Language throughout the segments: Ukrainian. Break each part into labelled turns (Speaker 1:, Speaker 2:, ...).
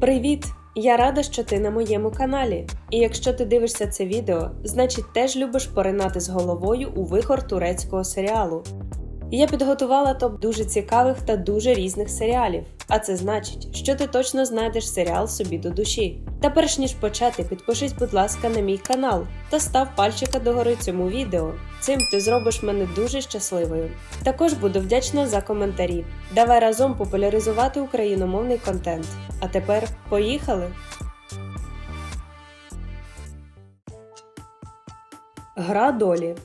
Speaker 1: Привіт! Я рада, що ти на моєму каналі. І якщо ти дивишся це відео, значить теж любиш поринати з головою у вихор турецького серіалу. Я підготувала топ дуже цікавих та дуже різних серіалів, а це значить, що ти точно знайдеш серіал собі до душі. Та перш ніж почати, підпишись, будь ласка, на мій канал та став пальчика догори цьому відео. Цим ти зробиш мене дуже щасливою. Також буду вдячна за коментарі. Давай разом популяризувати україномовний контент. А тепер поїхали! Гра долі.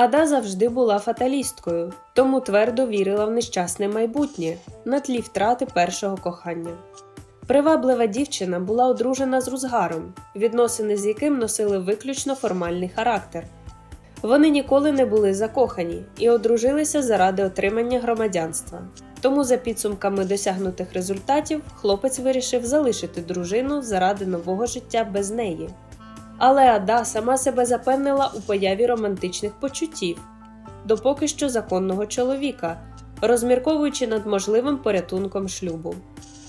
Speaker 1: Ада завжди була фаталісткою, тому твердо вірила в нещасне майбутнє на тлі втрати першого кохання. Приваблива дівчина була одружена з Рузгаром, відносини з яким носили виключно формальний характер. Вони ніколи не були закохані і одружилися заради отримання громадянства. Тому, за підсумками досягнутих результатів, хлопець вирішив залишити дружину заради нового життя без неї. Але Ада сама себе запевнила у появі романтичних почуттів до поки що законного чоловіка, розмірковуючи над можливим порятунком шлюбу.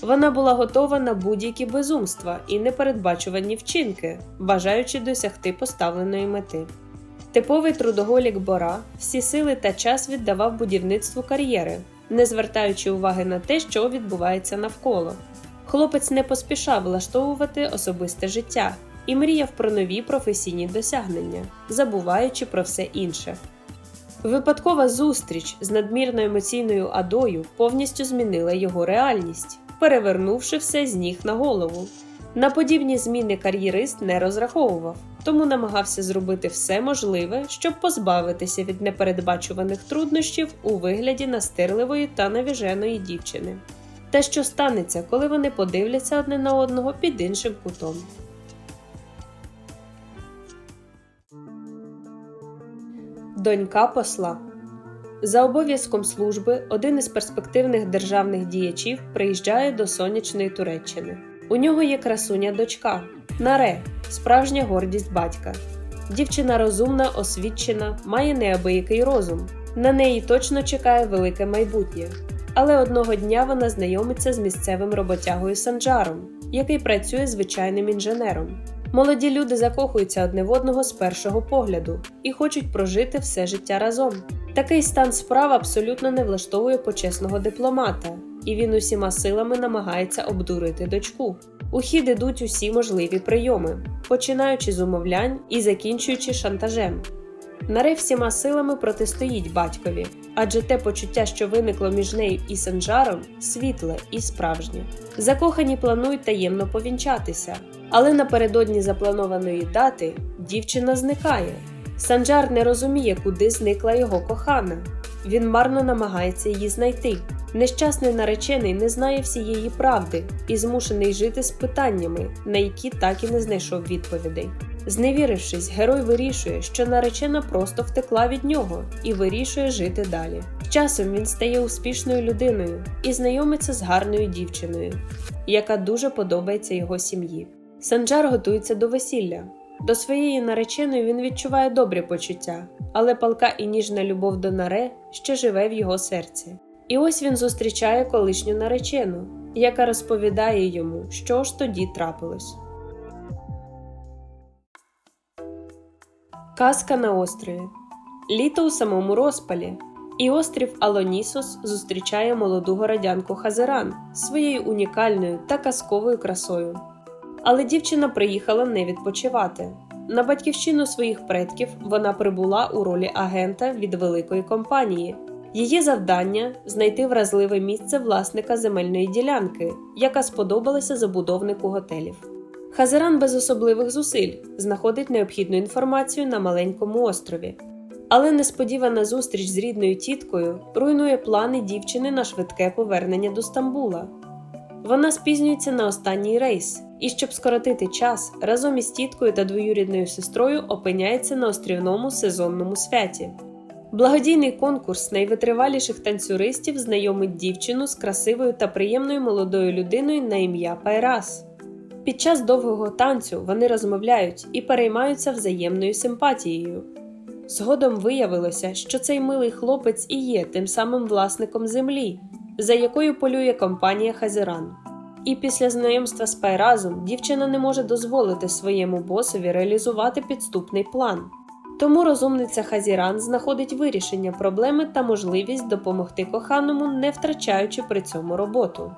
Speaker 1: Вона була готова на будь-які безумства і непередбачувані вчинки, бажаючи досягти поставленої мети. Типовий трудоголік Бора всі сили та час віддавав будівництву кар'єри, не звертаючи уваги на те, що відбувається навколо. Хлопець не поспішав влаштовувати особисте життя і мріяв про нові професійні досягнення, забуваючи про все інше. Випадкова зустріч з надмірно емоційною адою повністю змінила його реальність, перевернувши все з ніг на голову. На подібні зміни кар'єрист не розраховував, тому намагався зробити все можливе, щоб позбавитися від непередбачуваних труднощів у вигляді настирливої та навіженої дівчини. Те, що станеться, коли вони подивляться одне на одного під іншим кутом. Донька посла за обов'язком служби один із перспективних державних діячів приїжджає до сонячної Туреччини. У нього є красуня дочка Наре, справжня гордість батька. Дівчина розумна, освічена, має неабиякий розум. На неї точно чекає велике майбутнє. Але одного дня вона знайомиться з місцевим роботягою Санджаром, який працює звичайним інженером. Молоді люди закохуються одне в одного з першого погляду і хочуть прожити все життя разом. Такий стан справ абсолютно не влаштовує почесного дипломата, і він усіма силами намагається обдурити дочку. У хід ідуть усі можливі прийоми, починаючи з умовлянь і закінчуючи шантажем. Наре всіма силами протистоїть батькові, адже те почуття, що виникло між нею і Санджаром, світле і справжнє. Закохані планують таємно повінчатися, але напередодні запланованої дати дівчина зникає. Санджар не розуміє, куди зникла його кохана. Він марно намагається її знайти. Нещасний наречений не знає всієї правди і змушений жити з питаннями, на які так і не знайшов відповідей. Зневірившись, герой вирішує, що наречена просто втекла від нього і вирішує жити далі. Часом він стає успішною людиною і знайомиться з гарною дівчиною, яка дуже подобається його сім'ї. Санджар готується до весілля. До своєї нареченої він відчуває добрі почуття, але палка і ніжна любов до наре ще живе в його серці. І ось він зустрічає колишню наречену, яка розповідає йому, що ж тоді трапилось. Казка на острові. Літо у самому розпалі. І острів Алонісос зустрічає молоду городянку Хазеран своєю унікальною та казковою красою. Але дівчина приїхала не відпочивати. На батьківщину своїх предків вона прибула у ролі агента від великої компанії. Її завдання знайти вразливе місце власника земельної ділянки, яка сподобалася забудовнику готелів. Хазаран без особливих зусиль знаходить необхідну інформацію на маленькому острові. Але несподівана зустріч з рідною тіткою руйнує плани дівчини на швидке повернення до Стамбула. Вона спізнюється на останній рейс і, щоб скоротити час, разом із тіткою та двоюрідною сестрою опиняється на острівному сезонному святі. Благодійний конкурс найвитриваліших танцюристів знайомить дівчину з красивою та приємною молодою людиною на ім'я Пайрас. Під час довгого танцю вони розмовляють і переймаються взаємною симпатією. Згодом виявилося, що цей милий хлопець і є тим самим власником землі, за якою полює компанія Хазіран. І після знайомства з Пайразом дівчина не може дозволити своєму босові реалізувати підступний план. Тому розумниця Хазіран знаходить вирішення проблеми та можливість допомогти коханому, не втрачаючи при цьому роботу.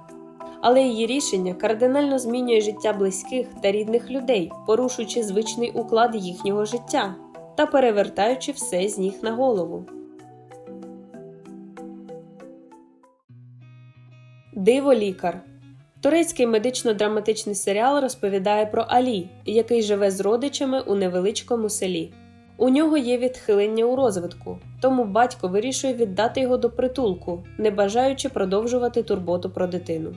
Speaker 1: Але її рішення кардинально змінює життя близьких та рідних людей, порушуючи звичний уклад їхнього життя та перевертаючи все з ніг на голову. Диво лікар. Турецький медично-драматичний серіал розповідає про Алі, який живе з родичами у невеличкому селі. У нього є відхилення у розвитку, тому батько вирішує віддати його до притулку, не бажаючи продовжувати турботу про дитину.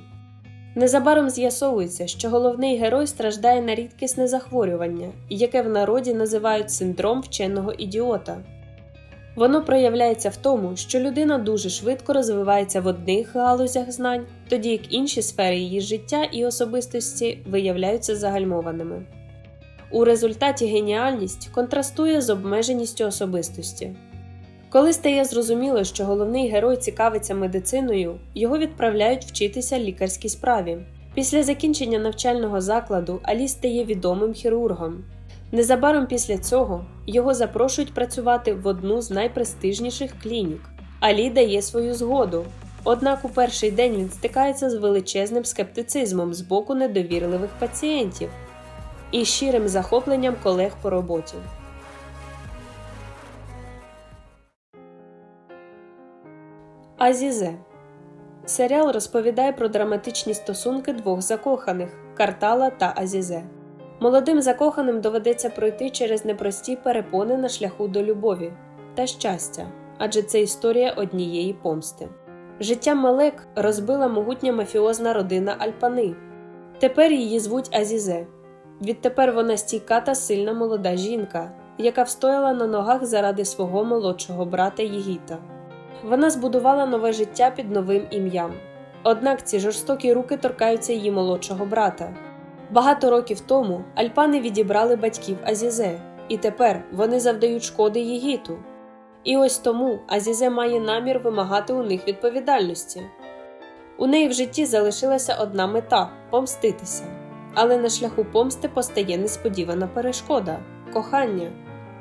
Speaker 1: Незабаром з'ясовується, що головний герой страждає на рідкісне захворювання, яке в народі називають синдром вченого ідіота. Воно проявляється в тому, що людина дуже швидко розвивається в одних галузях знань, тоді як інші сфери її життя і особистості виявляються загальмованими. У результаті геніальність контрастує з обмеженістю особистості. Коли стає зрозуміло, що головний герой цікавиться медициною, його відправляють вчитися лікарській справі. Після закінчення навчального закладу Алі стає відомим хірургом. Незабаром після цього його запрошують працювати в одну з найпрестижніших клінік. Алі дає свою згоду. Однак у перший день він стикається з величезним скептицизмом з боку недовірливих пацієнтів і щирим захопленням колег по роботі. Азізе серіал розповідає про драматичні стосунки двох закоханих Картала та Азізе. Молодим закоханим доведеться пройти через непрості перепони на шляху до любові та щастя, адже це історія однієї помсти. Життя Мелек розбила могутня мафіозна родина Альпани. Тепер її звуть Азізе. Відтепер вона стійка та сильна молода жінка, яка встояла на ногах заради свого молодшого брата Єгіта. Вона збудувала нове життя під новим ім'ям. Однак ці жорстокі руки торкаються її молодшого брата. Багато років тому Альпани відібрали батьків Азізе, і тепер вони завдають шкоди Єгіту. І ось тому Азізе має намір вимагати у них відповідальності. У неї в житті залишилася одна мета помститися. Але на шляху помсти постає несподівана перешкода кохання.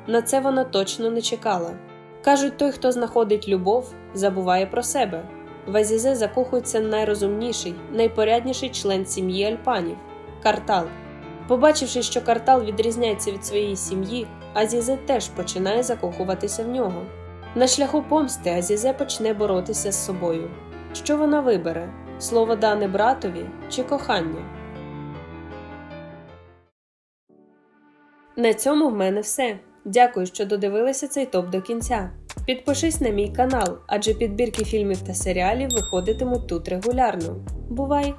Speaker 1: На це вона точно не чекала. Кажуть, той, хто знаходить любов, забуває про себе. В Азізе закохується найрозумніший, найпорядніший член сім'ї Альпанів Картал. Побачивши, що картал відрізняється від своєї сім'ї, Азізе теж починає закохуватися в нього. На шляху помсти Азізе почне боротися з собою. Що вона вибере слово дане братові чи кохання? На цьому в мене все. Дякую, що додивилися цей топ до кінця. Підпишись на мій канал, адже підбірки фільмів та серіалів виходитимуть тут регулярно. Бувай!